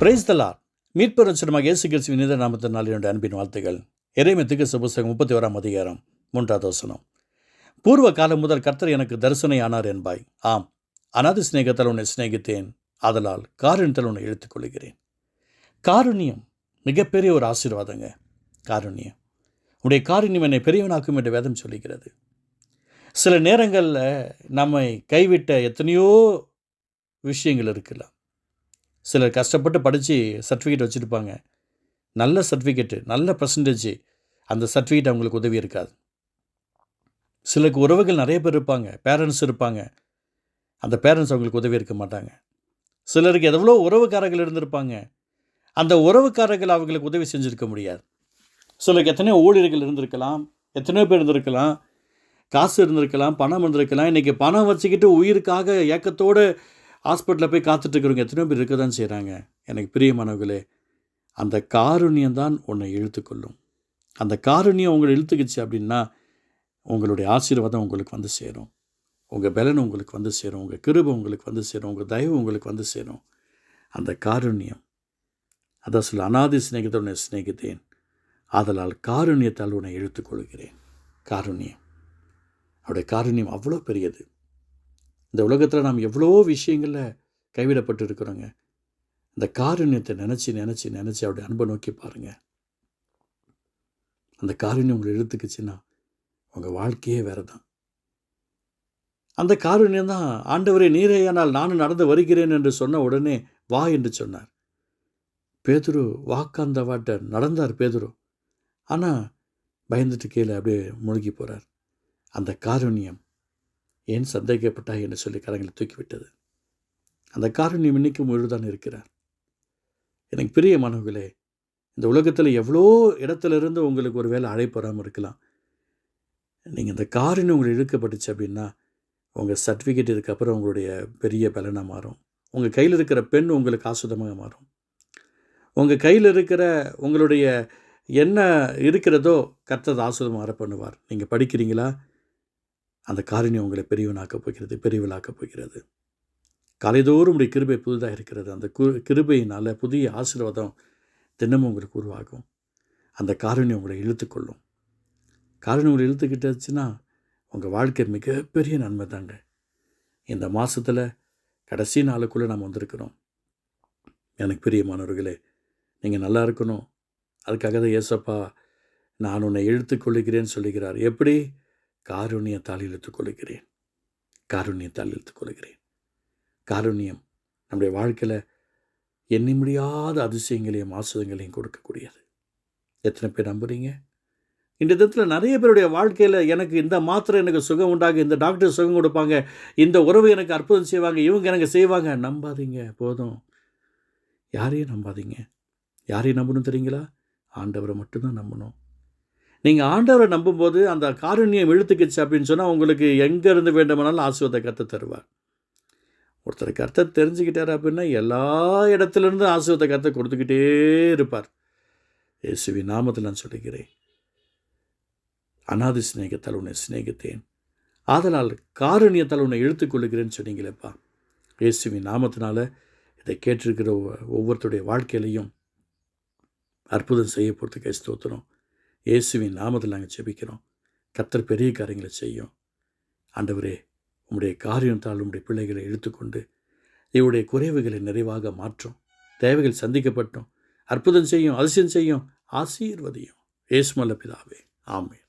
Price தலார் மீட்பு ரச்சனமாக இயேசு கிறிஸ்துவின் நித நாமத்தின் நாள் என்னுடைய அன்பின் வாழ்த்துகள் இறைமத்துக்கு புஸ்தகம் முப்பத்தி ஓராம் அதிகாரம் மூன்றாவது வசனம். பூர்வ காலம் முதல் கர்த்தர் எனக்கு தரிசனை ஆனார் என்பாய். ஆம் அனாதி சிநேகத்தால் உன்னை சிநேகித்தேன். ஆதலால் காருண்யத்தில் உன்னை இழுத்துக்கொள்கிறேன் காருண்யம் மிகப்பெரிய ஒரு ஆசீர்வாதங்க. காருண்யம். உடைய காருண்யம் என்னை பெரியவனாக்கும் என்று வேதம் சொல்லுகிறது. சில நேரங்களில் நம்மை கைவிட்ட எத்தனையோ விஷயங்கள் இருக்கலாம். சிலர் கஷ்டப்பட்டு படித்து சர்டிஃபிகேட் வச்சுருப்பாங்க. நல்ல சர்டிஃபிகேட்டு நல்ல பர்சன்டேஜ் அந்த சர்டிஃபிகேட் அவங்களுக்கு உதவி இருக்காது. சிலருக்கு உறவுகள் நிறைய பேர் இருப்பாங்க பேரண்ட்ஸ் இருப்பாங்க. அந்த பேரண்ட்ஸ் அவங்களுக்கு உதவி இருக்க மாட்டாங்க. சிலருக்கு எவ்வளோ உறவுக்காரர்கள் இருந்திருப்பாங்க. அந்த உறவுக்காரர்கள் அவங்களுக்கு உதவி செஞ்சுருக்க முடியாது. சிலருக்கு எத்தனையோ ஊழியர்கள் இருந்திருக்கலாம் எத்தனையோ பேர் இருந்திருக்கலாம் காசு இருந்திருக்கலாம் பணம் இருந்திருக்கலாம். இன்றைக்கி பணம் வச்சுக்கிட்டு உயிருக்காக ஏக்கத்தோடு ஹாஸ்பிட்டலில் போய் காத்துட்ருக்கிறவங்க எத்தனையோ பேர் இருக்க தான் செய்கிறாங்க எனக்கு பிரியமானவர்களே அந்த காருண்யம் தான் உன்னை இழுத்துக்கொள்ளும் அந்த காருண்யம் உங்களை இழுத்துக்குச்சு அப்படின்னா உங்களுடைய ஆசீர்வாதம் உங்களுக்கு வந்து சேரும். உங்கள் பலன் உங்களுக்கு வந்து சேரும். உங்கள் கிருபை உங்களுக்கு வந்து சேரும். உங்கள் தயவு உங்களுக்கு வந்து சேரும். அந்த காருண்யம் அதான் சொல்ல அனாதி சிநேகத்தை உன்னை சிநேகித்தேன். ஆதலால் காருண்யத்தால் உன்னை இழுத்துக்கொள்கிறேன் காருண்யம். அவருடைய காருண்யம் அவ்வளோ பெரியது. இந்த உலகத்தில் நாம் எவ்வளோ விஷயங்களில் கைவிடப்பட்டு இருக்கிறோங்க இந்த காருண்யத்தை நினச்சி நினச்சி நினச்சி அவருடைய அன்பை நோக்கி பாருங்கள் அந்த காருண்யம் உங்களை எடுத்துக்கிச்சுன்னா உங்கள் வாழ்க்கையே வேறு தான் அந்த காருண்யம் தான் ஆண்டவரே நீரேயானால் நானும் நடந்து வருகிறேன் என்று சொன்ன உடனே வா என்று சொன்னார். பேதுரு வாக்காந்த வாட்ட நடந்தார் பேதுரு. ஆனால் பயந்துட்டு கீழே அப்படியே முழுகி போகிறார் அந்த காருண்யம் ஏன் சந்தேகப்பட்டாய் என்று சொல்லி கரங்களை தூக்கிவிட்டது. அந்த காரணியம் இன்னைக்கும் முழுதான் இருக்கிறார் எனக்கு பிரியமானவர்களே இந்த உலகத்தில் எவ்வளோ இடத்துல இருந்து உங்களுக்கு ஒரு வேலை அழைப்பு இருக்கலாம். நீங்கள் இந்த காரின் உங்களை இழுக்கப்பட்டுச்சு அப்படின்னா உங்கள் சர்டிஃபிகேட் இதுக்கப்புறம் உங்களுடைய பெரிய பலனாக மாறும். உங்கள் கையில் இருக்கிற பெண் உங்களுக்கு ஆசுதமாக மாறும். உங்கள் கையில் இருக்கிற உங்களுடைய என்ன இருக்கிறதோ கர்த்தது ஆசுதமாக பண்ணுவார். நீங்கள் படிக்கிறீங்களா? அந்த காரியம் உங்களை பெரியவனாக்கப் போகிறது பெரியவளாக்கப் போகிறது. காலைதோறும் உடைய கிருபை புதுதாக இருக்கிறது. அந்த கு கிருபையினால் புதிய ஆசீர்வாதம் தினமும் உங்களுக்கு உருவாகும். அந்த காரணியம் உங்களை இழுத்துக்கொள்ளும். காரணியம் உங்களை இழுத்துக்கிட்டாச்சுன்னா உங்கள் வாழ்க்கை மிகப்பெரிய நன்மை தாங்க. இந்த மாதத்தில் கடைசி நாளுக்குள்ளே நாம் வந்திருக்கிறோம். எனக்கு பிரியமானவர்களே நீங்கள் நல்லா இருக்கணும். அதுக்காக தான் ஏசப்பா நான் உன்னை இழுத்துக்கொள்ளுகிறேன்னு சொல்லுகிறார். எப்படி? காருண்யத்தால் இழுத்துக் கொள்கிறேன். காருண்யத்தால் இழுத்துக் கொள்கிறேன். காருண்யம் நம்முடைய வாழ்க்கையில் எண்ணி முடியாத அதிசயங்களையும் ஆசுதங்களையும் கொடுக்கக்கூடியது. எத்தனை பேர் நம்புறீங்க? இந்த விதத்தில் நிறைய பேருடைய வாழ்க்கையில் எனக்கு இந்த மாத்திரை எனக்கு சுகம் உண்டாக இந்த டாக்டர் சுகம் கொடுப்பாங்க இந்த உறவு எனக்கு அற்புதம் செய்வாங்க இவங்க எனக்கு செய்வாங்க. நம்பாதீங்க போதும். யாரையும் நம்பாதீங்க. யாரையும் நம்பணும் தெரியுங்களா? ஆண்டவரை மட்டும்தான் நம்பணும். நீங்கள் ஆண்டவரை நம்பும்போது அந்த காருண்யம் இழுத்துக்கிச்சு அப்படின்னு சொன்னால் உங்களுக்கு எங்கேருந்து வேண்டுமானாலும் ஆசீர்வாத கற்று தருவார். ஒருத்தர் கருத்தை தெரிஞ்சுக்கிட்டார் அப்படின்னா எல்லா இடத்துலேருந்து ஆசீர்வத்தை கற்று கொடுத்துக்கிட்டே இருப்பார். இயேசுவி நாமத்தில் நான் சொல்லுகிறேன். அனாதி சிநேகத்தால் உன்னை சிநேகித்தேன். ஆதலால் காரணியத்தால் உன்னை இழுத்துக்கொள்ளுகிறேன்னு சொன்னீங்களேப்பா. இயேசுவி நாமத்தினால இதை கேட்டிருக்கிற ஒவ்வொருத்தருடைய வாழ்க்கையிலையும் அற்புதம் செய்ய போகிறதுக்கு ஸ்தோத்திரம். இயேசுவின் நாமத்தில் நாங்கள் செபிக்கிறோம் கத்தர் பெரிய காரியங்களை செய்யும். ஆண்டவரே உம்முடைய காரியத்தால் உம்முடைய பிள்ளைகளை இழுத்துக்கொண்டு இவருடைய குறைவுகளை நிறைவாக மாற்றும். தேவைகள் சந்திக்கப்பட்டோம். அற்புதம் செய்யும் அதிசயம் செய்யும் ஆசீர்வதியும். ஏசுமல்ல பிதாவே. ஆமே